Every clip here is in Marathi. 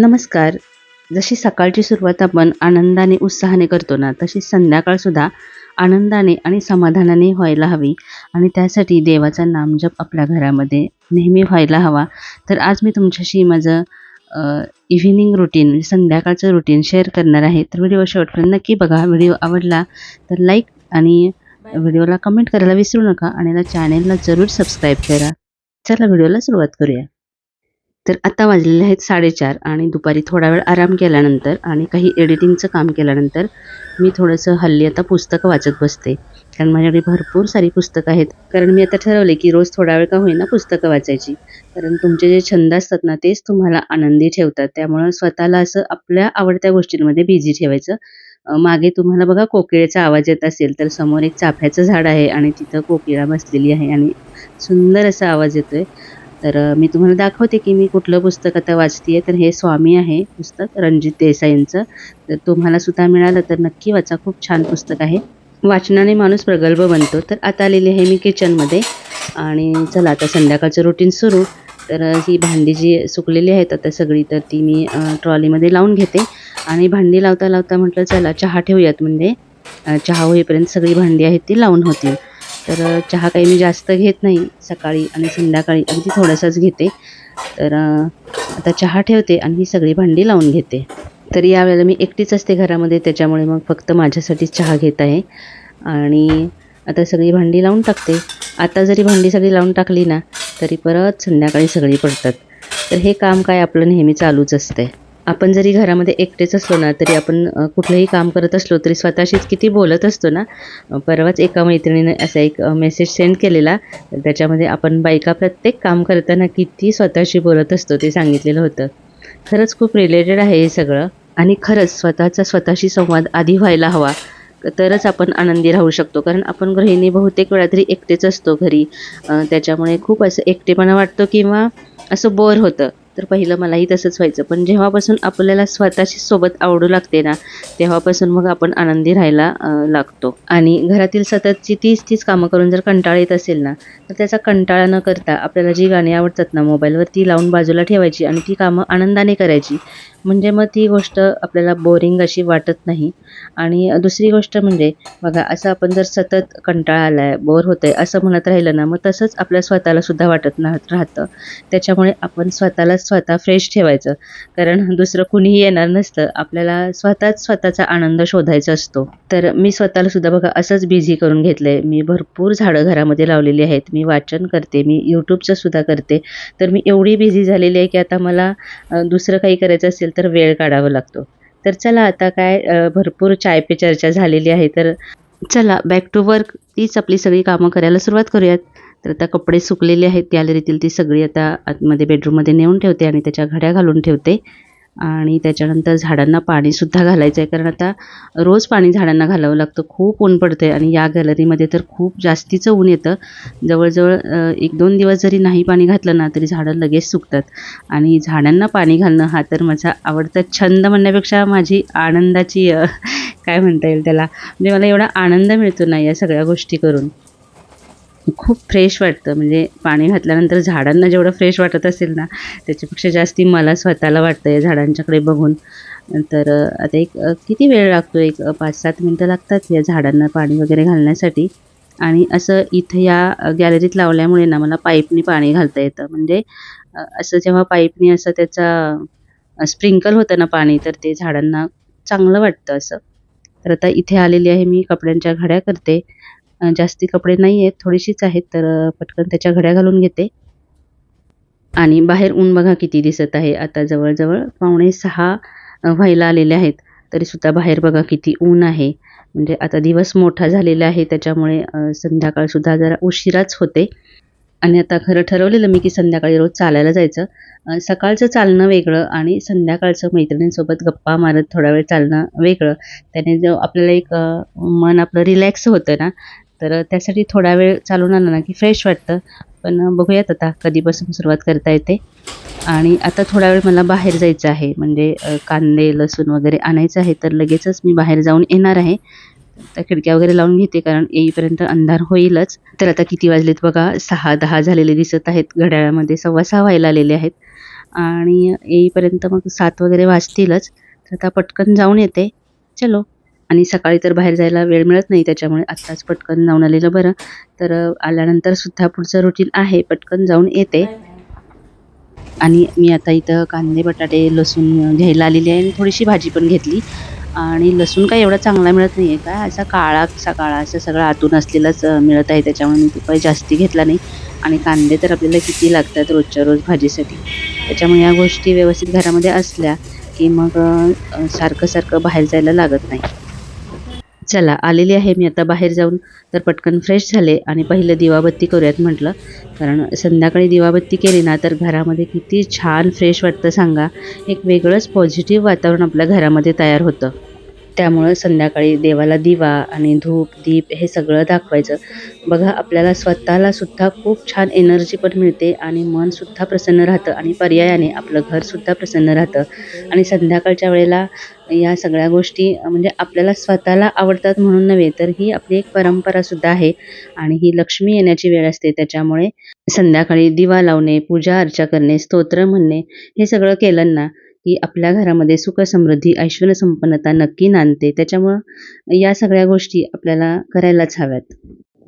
नमस्कार. जशी सकाळची सुरुवात आपण आनंदाने उत्साहाने करतो ना तशी संध्याकाळसुद्धा आनंदाने आणि समाधानाने व्हायला हवी. आणि त्यासाठी देवाचा नामजप आपल्या घरामध्ये नेहमी व्हायला हवा. तर आज मी तुमच्याशी माझं इव्हिनिंग रुटीन म्हणजे संध्याकाळचं रुटीन शेअर करणार आहे. तर व्हिडिओ शेवटपर्यंत नक्की बघा. व्हिडिओ आवडला तर लाईक आणि व्हिडिओला कमेंट करायला विसरू नका. आणि या चॅनेलला जरूर सबस्क्राईब करा. चला व्हिडिओला सुरुवात करूया. तर आता वाजलेले आहेत साडेचार आणि दुपारी थोडा वेळ आराम केल्यानंतर आणि काही एडिटिंगचं काम केल्यानंतर मी थोडंसं हल्ली आता पुस्तकं वाचत बसते. कारण माझ्याकडे भरपूर सारी पुस्तकं आहेत. कारण मी आता ठरवले की रोज थोडा वेळ का होईना पुस्तकं वाचायची. कारण तुमचे जे छंद असतात ना तेच तुम्हाला आनंदी ठेवतात. त्यामुळं स्वतःला असं आपल्या आवडत्या गोष्टींमध्ये बिझी ठेवायचं. मागे तुम्हाला बघा कोकिळेचा आवाज येत असेल तर समोर एक चाफ्याचं झाड आहे आणि तिथं कोकिळा बसलेली आहे आणि सुंदर असा आवाज येतोय. तर मी तुम्हाला दाखवते की मी कुठलं पुस्तक आता वाचते तर हे स्वामी आहे पुस्तक रणजित देसाईंचं तर तुम्हाला सुद्धा मिळालं तर नक्की वाचा. खूप छान पुस्तक आहे. वाचनाने माणूस प्रगल्भ बनतो. तर आता आलेली आहे मी किचनमध्ये. आणि चला आता संध्याकाळचं रुटीन सुरू. तर ही भांडी जी सुकलेली आहेत आता सगळी तर ती मी ट्रॉलीमध्ये लावून घेते. आणि भांडी लावता लावता म्हटलं चला चहा ठेवूयात. म्हणजे चहा होईपर्यंत सगळी भांडी आहेत ती लावून होतील. तर चहा काही मी जास्त घेत नाही. सकाळी आणि संध्याकाळी अगदी थोडासाच घेते. तर आता चहा ठेवते आणि ही सगळी भांडी लावून घेते. तर यावेळेला मी एकटीच असते घरामध्ये त्याच्यामुळे मग फक्त माझ्यासाठीच चहा घेत आहे. आणि आता सगळी भांडी लावून टाकते. आता जरी भांडी सगळी लावून टाकली ना तरी परत संध्याकाळी सगळी पडतात. तर हे काम काय आपलं नेहमी चालूच असते आपण जरी घरामध्ये एकटेच असलो ना तरी आपण कुठलंही काम करत असलो तरी स्वतःशीच किती बोलत असतो ना परवाच एका मैत्रिणीने असा एक मेसेज सेंड केलेला. त्याच्यामध्ये आपण बायका प्रत्येक काम करताना किती स्वतःशी बोलत असतो ते सांगितलेलं होतं. खरंच खूप रिलेटेड आहे हे सगळं. आणि खरंच स्वतःचा स्वतःशी संवाद आधी व्हायला हवा. तरच आपण आनंदी राहू शकतो. कारण आपण गृहिणी बहुतेक वेळा तरी एकटेच असतो घरी. त्याच्यामुळे खूप असं एकटेपणा वाटतो किंवा असं बोर होतं. तर पहिलं मलाही तसंच व्हायचं. पण जेव्हापासून आपल्याला स्वतःशी सोबत आवडू लागते ना तेव्हापासून मग आपण आनंदी राहायला लागतो. आणि घरातील सततची तीच तीच कामं करून जर कंटाळा येत असेल ना तर त्याचा कंटाळा न करता आपल्याला जी गाणी आवडतात ना मोबाईलवर ती लावून बाजूला ठेवायची आणि ती कामं आनंदाने करायची. म्हणजे मग ती गोष्ट आपल्याला बोरिंग अशी वाटत नाही. आणि दुसरी गोष्ट म्हणजे बघा असं आपण जर सतत कंटाळा आला आहे बोर होतं आहे असं म्हणत राहिलं ना मग तसंच आपल्या स्वतःला सुद्धा वाटत ना राहतं. त्याच्यामुळे आपण स्वतःला स्वतः फ्रेश ठेवायचं. कारण दुसरं कुणीही येणार नसतं. आपल्याला स्वतःच स्वतःचा आनंद शोधायचा असतो. तर मी स्वतःला सुद्धा बघा असंच बिझी करून घेतलं आहे मी भरपूर झाडं घरामध्ये लावलेली आहेत. मी वाचन करते. मी यूट्यूबचं सुद्धा करते. तर मी एवढी बिझी झालेली आहे की आता मला दुसरं काही करायचं असेल तर वेळ काढावा लागतो. तर चला आता काय भरपूर चाय पे चर्चा झालेली आहे. तर चला बॅक टू वर्क तीच आपली सगळी कामं करायला सुरुवात करूयात. तर आता कपडे सुकलेले आहेत गॅलरीतील ती सगळी आता आतमध्ये बेडरूममध्ये नेऊन ठेवते आणि त्याच्या घड्या घालून ठेवते. आणि त्याच्यानंतर झाडांना पाणीसुद्धा घालायचं आहे कारण आता रोज पाणी झाडांना घालावं लागतं खूप ऊन पडतं आहे आणि या गॅलरीमध्ये तर खूप जास्तीचं ऊन येतं. जवळजवळ एक दोन दिवस जरी नाही पाणी घातलं ना तरी झाडं लगेच सुकतात. आणि झाडांना पाणी घालणं हा तर माझा आवडता छंद म्हणण्यापेक्षा माझी आनंदाची काय म्हणता येईल त्याला? म्हणजे मला एवढा आनंद मिळतो ना या सगळ्या गोष्टी करून. खूप फ्रेश वाटतं. म्हणजे पाणी घातल्यानंतर झाडांना जेवढं फ्रेश वाटत असेल ना त्याच्यापेक्षा जास्ती मला स्वतःला वाटतं या झाडांच्याकडे बघून. तर आता एक किती वेळ लागतो? एक पाच सात मिनटं लागतात या झाडांना पाणी वगैरे घालण्यासाठी. आणि असं इथं या गॅलरीत लावल्यामुळे ना मला पाईपनी पाणी घालता येतं. म्हणजे असं जेव्हा पाईपनी असं त्याचा स्प्रिंकल होतं ना पाणी तर ते झाडांना चांगलं वाटतं असं. तर आता इथे आलेली आहे मी कपड्यांच्या घड्या करते. जास्ती कपडे नाही आहेत थोडीशीच आहेत तर पटकन त्याच्या घड्या घालून घेते. आणि बाहेर ऊन बघा किती दिसत आहे. आता जवळजवळ पावणे सहा व्हायला आलेले आहेत. तरीसुद्धा बाहेर बघा किती ऊन आहे. म्हणजे आता दिवस मोठा झालेला आहे त्याच्यामुळे संध्याकाळसुद्धा जरा उशिराच होते. आणि आता खरं ठरवलेलं मी की संध्याकाळी रोज चालायला जायचं. सकाळचं चालणं वेगळं आणि संध्याकाळचं मैत्रिणींसोबत गप्पा मारत थोडा वेळ चालणं वेगळं. त्याने जो आपल्याला एक मन आपलं रिलॅक्स होतं ना तर त्यासाठी थोडा वेळ चालून आला ना की फ्रेश वाटतं. पण बघूयात आता कधीपासून सुरुवात करता येते. आणि आता थोडा वेळ मला बाहेर जायचं आहे. म्हणजे कांदे लसूण वगैरे आणायचं आहे तर लगेचच मी बाहेर जाऊन येणार आहे. त्या खिडक्या वगैरे लावून घेते कारण येईपर्यंत अंधार होईलच. तर आता किती वाजलेत बघा सहा दहा झालेले दिसत आहेत घड्याळामध्ये सव्वा सहा व्हायला आलेले आहेत. आणि येईपर्यंत मग सात वगैरे वाजतीलच तर आता पटकन जाऊन येते. चलो. आणि सकाळी तर बाहेर जायला वेळ मिळत नाही त्याच्यामुळे आत्ताच पटकन जाऊन आलेलं बरं. तर आल्यानंतर सुद्धा पुढचं रुटीन आहे पटकन जाऊन येते. आणि मी आता इथं कांदे बटाटे लसूण घ्यायला आलेली आहे आणि थोडीशी भाजी पण घेतली. आणि लसूण काय एवढा चांगला मिळत नाही आहे काय असा काळा कसा काळा असं सगळं आतून असलेलाच मिळत आहे. त्याच्यामुळे मी काही जास्ती घेतला नाही. आणि कांदे तर आपल्याला किती लागतात रोजच्या रोज भाजीसाठी? त्याच्यामुळे या गोष्टी व्यवस्थित घरामध्ये असल्या की मग सारखं सारखं बाहेर जायला लागत नाही. चला आलेली आहे मी आता बाहेर जाऊन. तर पटकन फ्रेश झाले आणि पहिलं दिवाबत्ती करूयात म्हटलं. कारण संध्याकाळी दिवाबत्ती केली ना तर घरामध्ये किती छान फ्रेश वाटतं सांगा. एक वेगळंच पॉझिटिव्ह वातावरण आपल्या घरामध्ये तयार होतं. त्यामुळं संध्याकाळी देवाला दिवा आणि धूप दीप हे सगळं दाखवायचं. बघा आपल्याला स्वतःला सुद्धा खूप छान एनर्जी पण मिळते आणि मनसुद्धा प्रसन्न राहतं आणि पर्यायाने आपलं घरसुद्धा प्रसन्न राहतं. आणि संध्याकाळच्या वेळेला या सगळ्या गोष्टी म्हणजे आपल्याला स्वतःला आवडतात म्हणून नव्हे तर ही आपली एक परंपरासुद्धा आहे आणि ही लक्ष्मी येण्याची वेळ असते. त्याच्यामुळे संध्याकाळी दिवा लावणे पूजा अर्चा करणे स्तोत्र म्हणणे हे सगळं केलं ना की आपल्या घरामध्ये सुखसमृद्धी ऐश्वर संपन्नता नक्की नांदते. त्याच्यामुळं या सगळ्या गोष्टी आपल्याला करायलाच हव्यात.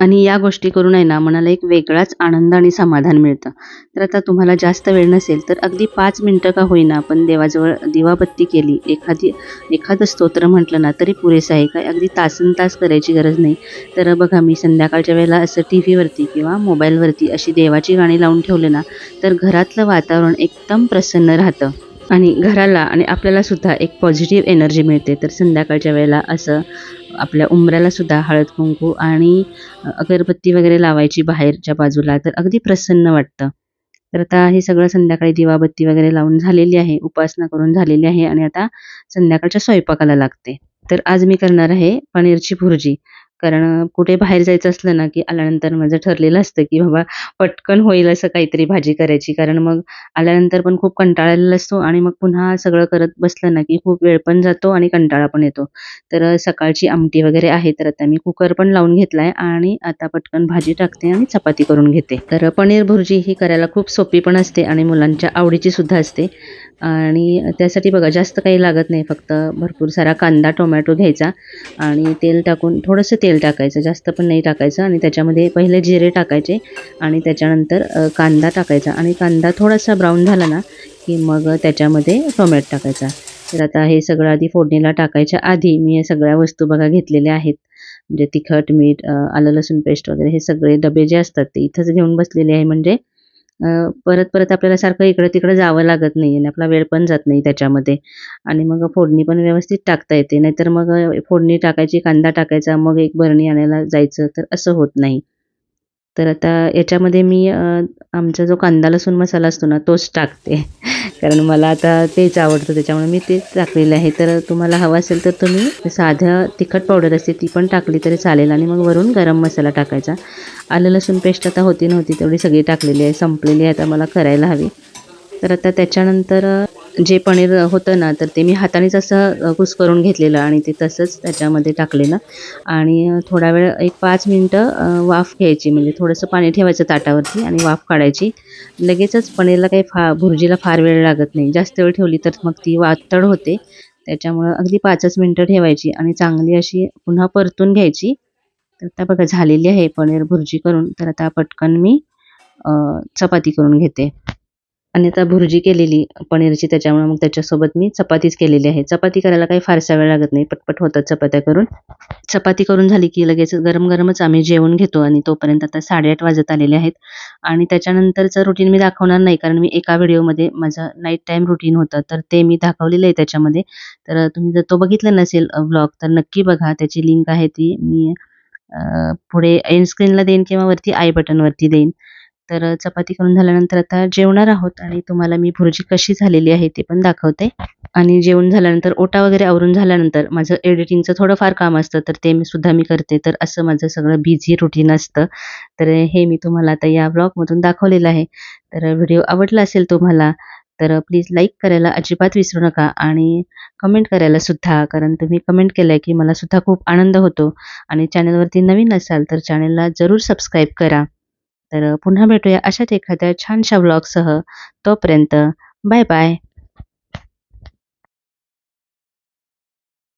आणि या गोष्टी करून आहे ना मनाला एक वेगळाच आनंद आणि समाधान मिळतं. तर आता तुम्हाला जास्त वेळ नसेल तर अगदी पाच मिनटं का होईना आपण देवाजवळ दिवाबत्ती केली. एखादी एखादं स्तोत्र म्हटलं ना तरी पुरेसं आहे. काय अगदी तासन तास करायची गरज नाही. तर बघा मी संध्याकाळच्या वेळेला असं टी व्हीवरती किंवा मोबाईलवरती अशी देवाची गाणी लावून ठेवले ना तर घरातलं वातावरण एकदम प्रसन्न राहतं. आणि घराला आणि आपल्यालासुद्धा एक पॉझिटिव्ह एनर्जी मिळते. तर संध्याकाळच्या वेळेला असं आपल्या उंबऱ्यालासुद्धा हळद कुंकू आणि अगरबत्ती वगैरे लावायची बाहेरच्या बाजूला तर अगदी प्रसन्न वाटतं. तर आता हे सगळं संध्याकाळी दिवाबत्ती वगैरे लावून झालेली आहे उपासना करून झालेली आहे आणि आता संध्याकाळच्या स्वयंपाकाला लागते. तर आज मी करणार आहे पनीरची भुर्जी. कारण कुठे बाहेर जायचं असलं ना की आल्यानंतर माझं ठरलेलं असतं की बाबा पटकन होईल असं काहीतरी भाजी करायची. कारण मग आल्यानंतर पण खूप कंटाळलेला असतो आणि मग पुन्हा सगळं करत बसलं ना की खूप वेळ पण जातो आणि कंटाळा पण येतो. तर सकाळची आमटी वगैरे आहे तर आता मी कुकर पण लावून घेतला आहे आणि आता पटकन भाजी टाकते आणि चपाती करून घेते. तर पनीर भुर्जी ही करायला खूप सोपी पण असते आणि मुलांच्या आवडीची सुद्धा असते. आणि त्यासाठी बघा जास्त काही लागत नाही. फक्त भरपूर सारा कांदा टोमॅटो घ्यायचा आणि तेल टाकून थोडंसं तेल टाकायचं जास्त पण नाही टाकायचं आणि त्याच्यामध्ये पहिले जिरे टाकायचे आणि त्याच्यानंतर कांदा टाकायचा आणि कांदा थोडासा ब्राऊन झाला ना की मग त्याच्यामध्ये टोमॅटो टाकायचा. तर आता हे सगळं आधी फोडणीला टाकायच्या आधी मी या सगळ्या वस्तू बघा घेतलेल्या आहेत. म्हणजे तिखट मीठ आलं लसूण पेस्ट वगैरे हे सगळे डबे जे असतात ते इथंच घेऊन बसलेले आहे. म्हणजे परत परत आपल्याला सारखं इकडं तिकडं जावं लागत नाही आणि आपला वेळ पण जात नाही त्याच्यामध्ये. आणि मग फोडणी पण व्यवस्थित टाकता येते. नाहीतर मग फोडणी टाकायची कांदा टाकायचा मग एक बरणी आणायला जायचं. तर असं होत नाही. तर आता याच्यामध्ये मी आमचा जो कांदा लसूण मसाला असतो ना तोच टाकते. कारण मला आता तेच आवडतं त्याच्यामुळे मी तेच टाकलेलं आहे. तर तुम्हाला हवं असेल तर तुम्ही साध्या तिखट पावडर असते ती पण टाकली तरी चालेल. आणि मग वरून गरम मसाला टाकायचा. आलं लसूण पेस्ट आता होती नव्हती तेवढी सगळी टाकलेली आहे संपलेली आहे आता मला करायला हवी. तर आता त्याच्यानंतर जे पनीर होतं ना तर ते मी हातानेच असं कुस्करून घेतलेलं आणि ते तसंच त्याच्यामध्ये टाकलेलं. आणि थोडा वेळ एक पाच मिनटं वाफ घ्यायची. म्हणजे थोडंसं पाणी ठेवायचं ताटावरती आणि वाफ काढायची. लगेचच पनीरला काही फा भुर्जीला फार वेळ लागत नाही. जास्त वेळ ठेवली तर मग ती वातड होते. त्याच्यामुळं अगदी पाचच मिनटं ठेवायची आणि चांगली अशी पुन्हा परतून घ्यायची. तर आता बघा झालेली आहे पनीर भुर्जी करून. तर आता पटकन मी चपाती करून घेते. आणि आता भुर्जी केलेली पनीरची त्याच्यामुळे मग त्याच्यासोबत मी चपातीच केलेली आहे. चपाती करायला काही फारसा वेळ लागत नाही. पटपट होतात चपात्या करून. चपाती करून झाली की लगेच गरम गरमच आम्ही जेवण घेतो आणि तोपर्यंत आता साडेआठ वाजत आलेले आहेत. आणि त्याच्यानंतरचं रुटीन मी दाखवणार नाही कारण मी एका व्हिडिओमध्ये माझं नाईट टाईम रुटीन होतं. तर ते मी दाखवलेलं आहे त्याच्यामध्ये. तर तुम्ही जर तो बघितला नसेल व्लॉग तर नक्की बघा. त्याची लिंक आहे ती मी पुढे एंड स्क्रीनला देईन किंवा वरती आय बटनवरती देईन. तर चपाती करून झाल्यानंतर आता जेवणार आहोत आणि तुम्हाला मी भुर्जी कशी झालेली आहे ते पण दाखवते. आणि जेवण झाल्यानंतर ओटा वगैरे आवरून झाल्यानंतर माझं एडिटिंगचं थोडंफार काम असतं तर ते मी सुद्धा मी करते. तर असं माझं सगळं बिझी रुटीन असतं. तर हे मी तुम्हाला आता या ब्लॉगमधून दाखवलेलं आहे. तर व्हिडिओ आवडला असेल तुम्हाला तर प्लीज लाईक करायला अजिबात विसरू नका आणि कमेंट करायला सुद्धा कारण तुम्ही कमेंट केलं की मला सुद्धा खूप आनंद होतो. आणि चॅनलवरती नवीन असाल तर चॅनलला जरूर सबस्क्राईब करा. तर पुन्हा भेटूया अशाच एखाद्या छानशा ब्लॉगसह तोपर्यंत बाय बाय